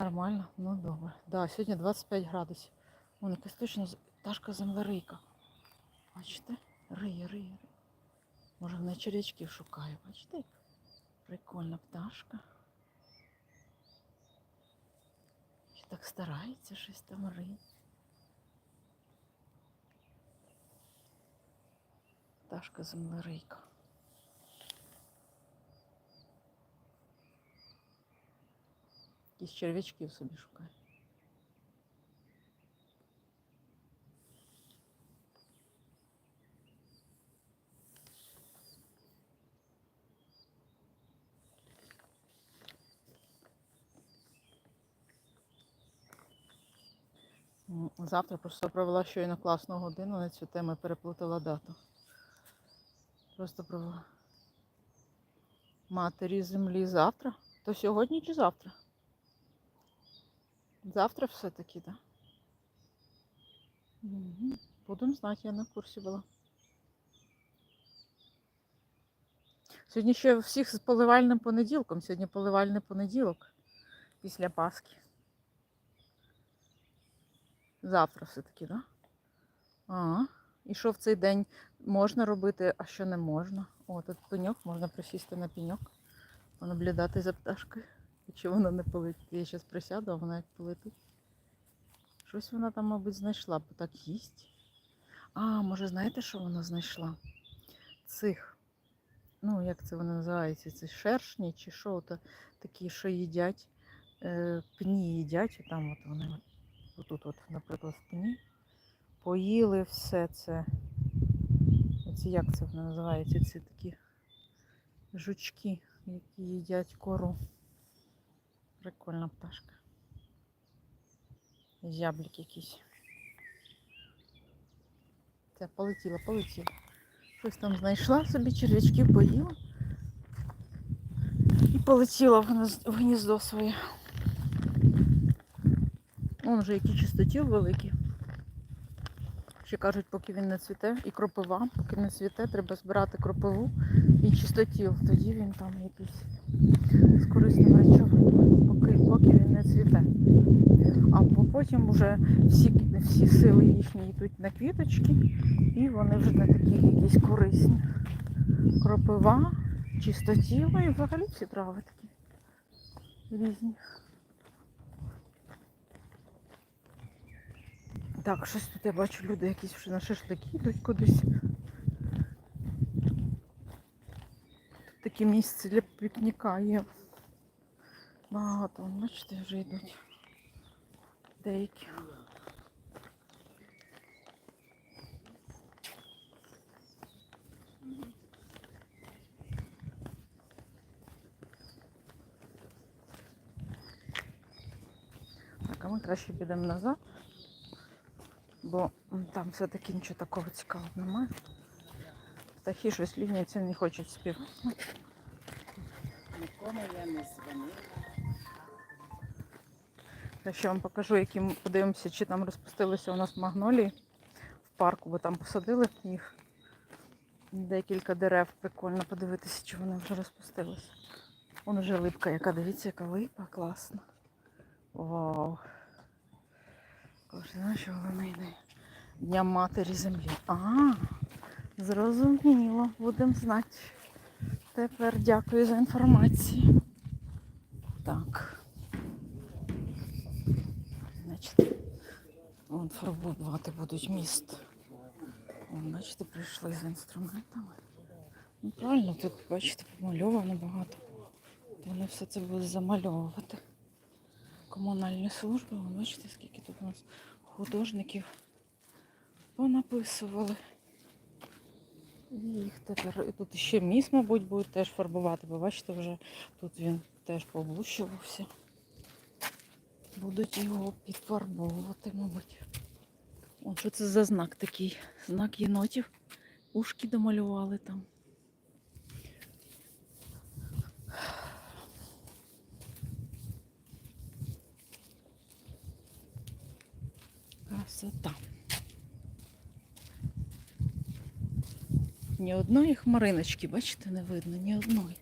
Нормально, ну добре. Да, сьогодні 25 градусів. Вон якась точно пташка землерийка. Бачите? Риє, риє, риє. Може вона черв'ячків шукає, бачите? Прикольна пташка. Ще так старається щось там риє. Пташка землерийка. Якісь черв'ячків собі шукає. Завтра просто провела щойно класну годину на цю тему і переплутала дату. Просто провела. Матері землі завтра? То сьогодні чи завтра? Завтра все-таки, так? Угу. Будемо знати, я на курсі була. Сьогодні ще всіх з поливальним понеділком. Сьогодні поливальний понеділок після Пасхи. Завтра все-таки, так? Да? Ага. І що в цей день можна робити, а що не можна? О, тут пеньок, можна присісти на пеньок, понаблюдати за пташкою. Якщо вона не полетить. Я зараз присяду, а вона як полетить. Щось вона там, мабуть, знайшла, бо так їсть. А, може, знаєте, що вона знайшла? Цих. Ну, як це вони називаються? Це шершні чи що? То такі, що їдять, е, пні їдять, і там от вони отут, от, наприклад, пні. Поїли все це. Оці як це вони називаються? Ці такі жучки, які їдять кору. Прикольна пташка. Зяблик якийсь. Це полетіла, полетіла. Щось там знайшла собі, черв'ячків поїла. І полетіла в гніздо своє. Вон вже які чистотіл великі. Ще кажуть, поки він не цвіте, і кропива, поки не цвіте, треба збирати кропиву і чистотіл. Тоді він там якийсь з корисним речовин, поки, поки він не цвіте. А потім вже всі, всі сили їхні йдуть на квіточки, і вони вже не такі якісь корисні. Кропива, чистотіла і взагалі всі трави такі різні. Так, щось тут я бачу, люди якісь вже на шашлики йдуть кудись. Тут таке місце для пікніка є. Багато, бачите, вже йдуть. Деякі. Так, а ми краще підемо назад, бо там все-таки нічого такого цікавого немає. Птахи щось ліняться, не хочуть співати. Нікому я не дзвонила. Я ще вам покажу, які ми подивимося, чи там розпустилися у нас магнолії в парку, бо там посадили їх. Декілька дерев. Прикольно подивитися, чи вони вже розпустилися. Вон вже липка, яка дивіться, яка липа, класна. Вау. Кожен що вона йде. Дня матері землі. А, зрозуміло, будемо знати. Тепер дякую за інформацію. Так. Значить, вон фарбувати будуть міст. Вон, бачите, прийшли з інструментами. Ну, правильно, тут, бачите, помальовано багато. Вони все це будуть замальовувати. Комунальні служби, вон, бачите, скільки тут у нас художників понаписували. І їх тепер. І тут ще міст, мабуть, будуть теж фарбувати, бо бачите, вже тут він теж поблущувався. Будуть його підфарбовувати, мабуть. О, що це за знак такий? Знак єнотів. Ушки домалювали там. Красота. Ні одної хмариночки, бачите, не видно, ні одної.